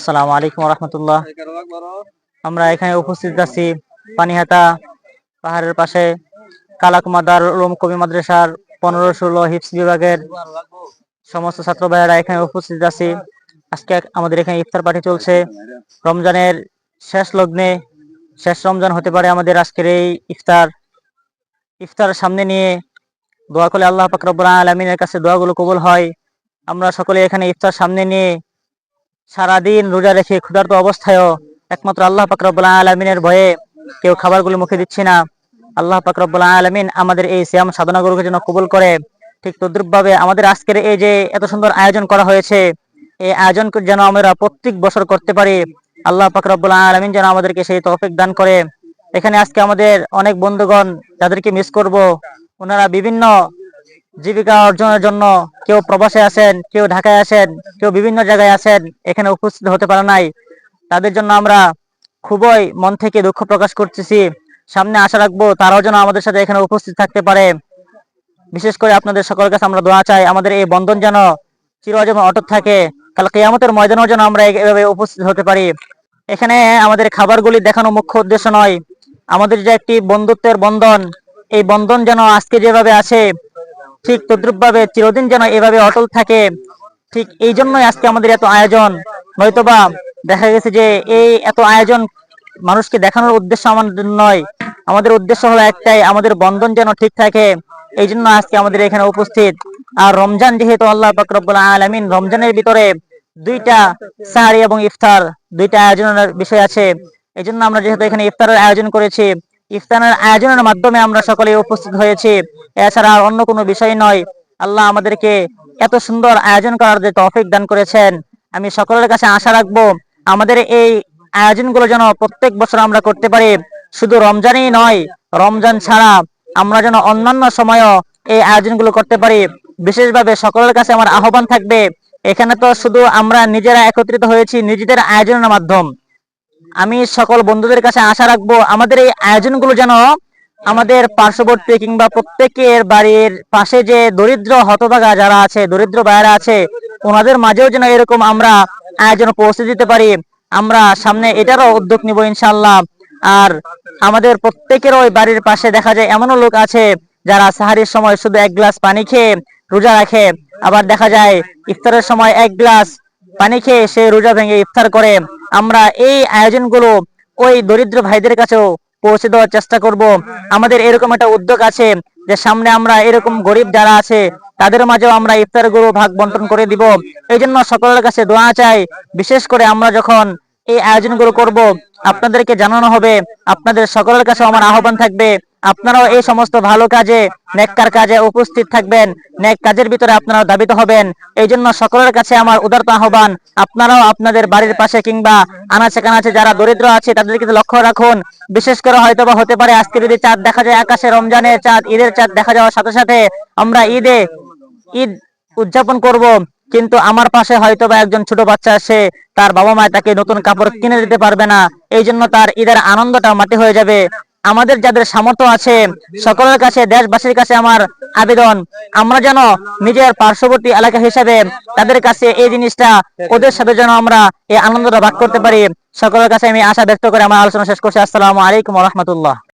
আসসালামু আলাইকুম রহমতুল্লাহ আমরা এখানে উপস্থিত আছি পানিহাটা পাহাড়ের পাশে কালাকুমাদার রুম কবি মাদ্রাসার পনেরো ষোলো হিপস বিভাগের সমস্ত ছাত্র ভাইয়েরা এখানে উপস্থিত আছি। আজকে আমাদের এখানে ইফতার পার্টি চলছে। রমজানের শেষ লগ্নে, শেষ রমজান হতে পারে আমাদের আজকের এই ইফতার। ইফতার সামনে নিয়ে দোয়া করলে আল্লাহ পাক রব্বুল আলমিনের কাছে দোয়াগুলো কবুল হয়। আমরা সকলে এখানে ইফতার সামনে নিয়ে সারাদিন রোজা রেখে ক্ষুধার্ত অবস্থায়ও একমাত্র আল্লাহ পাক রব্বুল আলমিনের ভয়ে কেউ খাবারগুলো মুখে দিচ্ছি না। আল্লাহ পাক রব্বুল আলমিন আমাদের এই শ্যাম সাধনাগুলোকে যেন কবুল করে। ঠিক তদ্রুপভাবে আমাদের আজকের এই যে এত সুন্দর আয়োজন করা হয়েছে, এই আয়োজন যেন আমরা প্রত্যেক বছর করতে পারি, আল্লাহ পাক রব্বুল আলমিন যেন আমাদেরকে সেই তৌফিক দান করে। এখানে আজকে আমাদের অনেক বন্ধুগণ, যাদেরকে মিস করব, ওনারা বিভিন্ন জীবিকা অর্জনের জন্য কেউ প্রবাসে আছেন কেউ ঢাকায় আছেন কেউ বিভিন্ন জায়গায় আছেন এখানে উপস্থিত হতে পারে নাই। তাদের জন্য আমরা খুবই মন থেকে দুঃখ প্রকাশ করতেছি। সামনে আশা রাখব তারাও যেন আমাদের সাথে এখানে উপস্থিত থাকতে পারে। বিশেষ করে আপনাদের সকলের কাছে আমরা দোয়া চাই, আমাদের এই বন্ধন যেন চিরজীবন অটুট থাকে। কাল কেয়ামতের ময়দানেও যেন আমরা এভাবে উপস্থিত হতে পারি। এখানে আমাদের খাবারগুলি দেখানো মুখ্য উদ্দেশ্য নয়। আমাদের যে একটি বন্ধুত্বের বন্ধন, এই বন্ধন যেন আজকে যেভাবে আছে ঠিক তদ্রুপভাবে চিরদিন যেন এভাবে অটল থাকে। ঠিক এই জন্যই আজকে আমাদের এত আয়োজন। নয়তোবা দেখা গেছে যে এই এত আয়োজন মানুষকে দেখানোর উদ্দেশ্য আমাদের নয়। আমাদের উদ্দেশ্য হলো একটাই, আমাদের বন্ধন যেন ঠিক থাকে। এই জন্য আজকে আমাদের এখানে উপস্থিত। আর রমজান যেহেতু আল্লাহ পাকরবুল আলমিন রমজানের ভিতরে দুইটা সাহারি এবং ইফতার দুইটা আয়োজনের বিষয় আছে। এই জন্য আমরা যেহেতু এখানে ইফতারের আয়োজন করেছি ইফতারের আয়োজনের মাধ্যমে আমরা সকলে উপস্থিত হয়েছি। এছাড়া অন্য কোনো বিষয় নয়। আল্লাহ আমাদেরকে এত সুন্দর আয়োজন করার যে তৌফিক দান করেছেন। আমি সকলের কাছে আশা রাখব, আমাদের এই আয়োজনগুলো যেন প্রত্যেক বছর আমরা করতে পারি। শুধু রমজানই নয়, রমজান ছাড়া আমরা যেন অন্যান্য সময়ও এই আয়োজনগুলো করতে পারি। বিশেষভাবে সকলের কাছে আমার আহ্বান থাকবে, এখানে তো শুধু আমরা নিজেরা একত্রিত হয়েছি, নিজেদের আয়োজনের মাধ্যম। আমি সকল বন্ধুদের কাছে আশা রাখব, আমাদের এই আয়োজনগুলো যেন আমাদের পার্শ্ববর্তী কিংবা প্রত্যেকের বাড়ির পাশে যে দরিদ্র হতভাগা যারা আছে, দরিদ্র ভাইয়েরা আছে, ওনাদের মাঝেও যেন এরকম আমরা আয়োজন পৌঁছে দিতে পারি। আমরা সামনে এটারও উদ্যোগ নিব ইনশাল্লাহ আর আমাদের প্রত্যেকের ওই বাড়ির পাশে দেখা যায় এমনও লোক আছে যারা সাহারির সময় শুধু এক গ্লাস পানি খেয়ে রোজা রাখে। আবার দেখা যায় ইফতারের সময় এক গ্লাস পানি খেয়ে সে রোজা ভেঙে ইফতার করে। আমরা এই আয়োজনগুলো ওই দরিদ্র ভাইদের কাছেও পৌঁছে দেওয়ার চেষ্টা করব। আমাদের এরকম একটা উদ্যোগ আছে যে সামনে আমরা এরকম গরিব যারা আছে, তাদের মাঝেও আমরা ইফতারগুলো ভাগ বন্টন করে দিব। এই জন্য সকলের কাছে দোয়া চাই। বিশেষ করে আমরা যখন এই আয়োজনগুলো করব, আপনাদেরকে জানানো হবে, আপনাদের সকলের কাছে আমার আহ্বান থাকবে। আপনারাও এই সমস্ত ভালো কাজে, নেককার কাজে উপস্থিত থাকবেন। নেক কাজের ভিতরে আপনারাও দাবিত হবেন। এই জন্য সকলের কাছে আমার উদারত আহ্বান, আপনারাও আপনাদের বাড়ির পাশে কিংবা আনাচে কানাচে যারা দরিদ্র আছে, তাদেরকে লক্ষ্য রাখুন। বিশেষ করে হয়তো বা হতে পারে আজকে যদি চাঁদ দেখা যায়, আকাশে, রমজানের চাঁদ, ঈদের চাঁদ দেখা যাওয়ার সাথে সাথে আমরা ঈদে ঈদ উদযাপন করব। কিন্তু আমার পাশে হয়তো বা একজন ছোট বাচ্চা আছে, তার বাবা মা তাকে নতুন কাপড় কিনে দিতে পারবে না। এই জন্য তার ঈদের আনন্দটা মাটি হয়ে যাবে। আমাদের যাদের সামর্থ্য আছে, সকলের কাছে, দেশবাসীর কাছে আমার আবেদন। আমরা যেন নিজের পার্শ্ববর্তী এলাকা হিসাবে তাদের কাছে এই জিনিসটা, ওদের সাথে যেন আমরা এই আনন্দটা ভাগ করতে পারি। সকলের কাছে আমি আশা ব্যক্ত করে আমার আলোচনা শেষ করছি। আসসালামু আলাইকুম রহমতুল্লাহ।